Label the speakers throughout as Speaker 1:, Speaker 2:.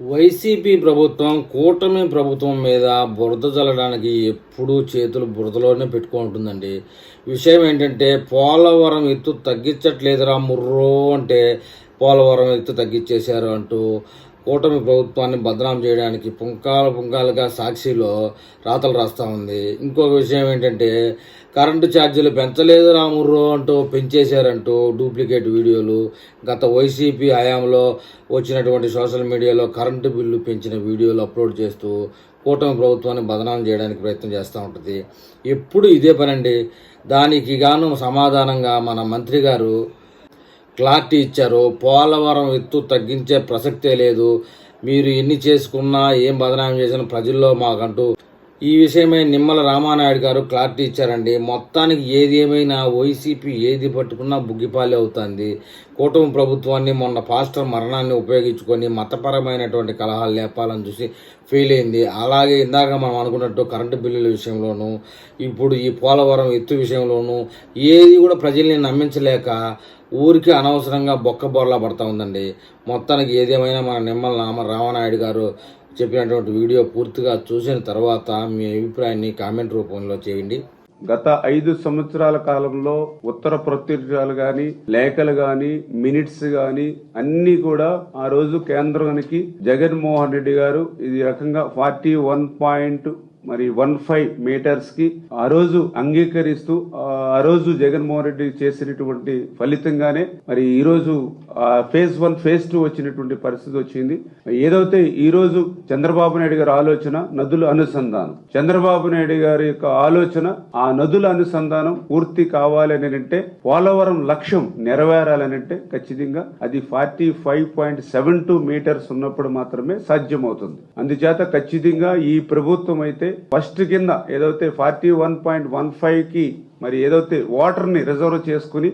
Speaker 1: YCP ప్రభుత్వం కూటమి ప్రభుత్వం మీద బురద చల్లడానికి ఎప్పుడూ చేతులు బురదలోనే పెట్టుకుంటుందండి విషయం ఏంటంటే పోలవరం ఎత్తు తగ్గించట్లేదురా ముర్రో అంటే పోలవరం ఎత్తు తగ్గించేశారు అంటూ కూటమి ప్రభుత్వాన్ని బదనాం చేయడానికి పుంకాల పుంకాలుగా సాక్షిలో రాతలు రాస్తూ ఉంది. ఇంకొక విషయం ఏంటంటే కరెంటు ఛార్జీలు పెంచలేదు రాముర్రు అంటూ పెంచేశారంటూ డూప్లికేట్ వీడియోలు. గత వైసీపీ హయాంలో వచ్చినటువంటి సోషల్ మీడియాలో కరెంటు బిల్లు పెంచిన వీడియోలు అప్లోడ్ చేస్తూ కూటమి ప్రభుత్వాన్ని బదనాం చేయడానికి ప్రయత్నం చేస్తూ ఉంటుంది. ఎప్పుడు ఇదే పనండి. దానికి గాను సమాధానంగా మన మంత్రి గారు క్లారిటీ ఇచ్చారు పోలవరం ఎత్తు తగ్గించే ప్రసక్తే లేదు. మీరు ఎన్ని చేసుకున్నా ఏం బదనామం చేసినా ప్రజల్లో మాకంటూ. ఈ విషయమై నిమ్మల రామానాయుడు గారు క్లారిటీ ఇచ్చారండి మొత్తానికి ఏది ఏమైనా వైసీపీ ఏది పట్టుకున్నా బుగ్గిపాలి అవుతుంది. కూటమి ప్రభుత్వాన్ని మొన్న పాస్టర్ మరణాన్ని ఉపయోగించుకొని మతపరమైనటువంటి కలహాలు లేపాలని చూసి ఫెయిల్ అయింది. అలాగే ఇందాక మనం అనుకున్నట్టు కరెంటు బిల్లుల విషయంలోనూ ఇప్పుడు ఈ పోలవరం ఎత్తు విషయంలోనూ ఏది కూడా ప్రజల్ని నమ్మించలేక ఊరికి అనవసరంగా బొక్క బొరలా పడతా ఉందండి. మొత్తానికి ఏదేమైనా మన నిమ్మల నామ రామనాయుడు గారు చెప్పినటువంటి వీడియో పూర్తిగా చూసిన తర్వాత మీ అభిప్రాయాన్ని కామెంట్ రూపంలో చేయండి.
Speaker 2: గత ఐదు సంవత్సరాల కాలంలో ఉత్తర ప్రత్యుత్తరాలు గాని లేఖలు గాని మినిట్స్ గాని అన్ని కూడా ఆ రోజు కేంద్రానికి జగన్మోహన్ రెడ్డి గారు ఇది రకంగా ఫార్టీ వన్ పాయింట్ మరి వన్ ఫైవ్ మీటర్స్కి ఆ రోజు అంగీకరిస్తూ ఆ రోజు జగన్మోహన్ రెడ్డి చేసినటువంటి ఫలితంగానే మరి ఈ రోజు ఫేజ్ వన్ ఫేజ్ టూ వచ్చినటువంటి పరిస్థితి వచ్చింది. ఏదైతే ఈ రోజు చంద్రబాబు నాయుడు గారి ఆలోచన నదుల అనుసంధానం. చంద్రబాబు నాయుడు గారి యొక్క ఆలోచన ఆ నదుల అనుసంధానం పూర్తి కావాలని అంటే పోలవరం లక్ష్యం నెరవేరాలని అంటే ఖచ్చితంగా అది forty five point seven two meters ఉన్నప్పుడు మాత్రమే సాధ్యమవుతుంది. అందుచేత ఖచ్చితంగా ఈ ప్రభుత్వం అయితే ఫస్ట్ కింద ఏదైతే ఫార్టీ వన్ పాయింట్ వన్ ఫైవ్కి మరి ఏదైతే వాటర్ని రిజర్వ్ చేసుకుని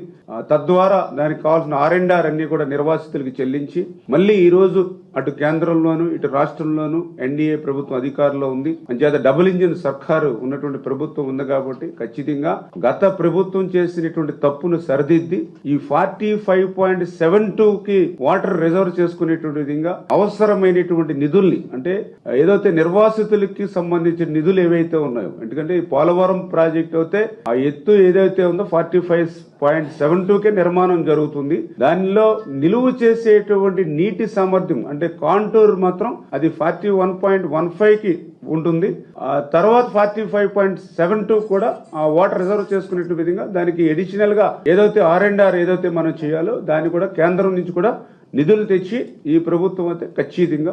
Speaker 2: తద్వారా దానికి కావాల్సిన ఆర్ అండ్ ఆర్ అన్ని కూడా నిర్వాసితులకు చెల్లించి మళ్ళీ ఈ రోజు అటు కేంద్రంలోను ఇటు రాష్ట్రంలోను ఎన్డీఏ ప్రభుత్వం అధికారంలో ఉంది. అంచేత డబుల్ ఇంజిన్ సర్కారు ఉన్నటువంటి ప్రభుత్వం ఉంది కాబట్టి ఖచ్చితంగా గత ప్రభుత్వం చేసినటువంటి తప్పును సరిదిద్ది ఈ forty five point seven two కి వాటర్ రిజర్వ్ చేసుకునేటువంటి విధంగా అవసరమైనటువంటి నిధుల్ని అంటే ఏదైతే నిర్వాసితులకి సంబంధించిన నిధులు ఏవైతే ఉన్నాయో ఎందుకంటే ఈ పోలవరం ప్రాజెక్ట్ అయితే ఆ ఎత్తు ఏదైతే ఉందో forty five point seven two కే నిర్మాణం జరుగుతుంది. దానిలో నిలువ చేసేటువంటి నీటి సామర్థ్యం అంటే కాంటూర్ మాత్రం అది ఫార్టీ వన్ పాయింట్ వన్ ఫైవ్కి ఉంటుంది. ఆ తర్వాత forty five point seven two కూడా వాటర్ రిజర్వ్ చేసుకునే విధంగా దానికి అడిషనల్గా ఏదైతే ఆర్ అండ్ ఆర్ ఏదైతే మనం చేయాలో దాన్ని కూడా కేంద్రం నుంచి కూడా నిధులు తెచ్చి ఈ ప్రభుత్వం అయితే ఖచ్చితంగా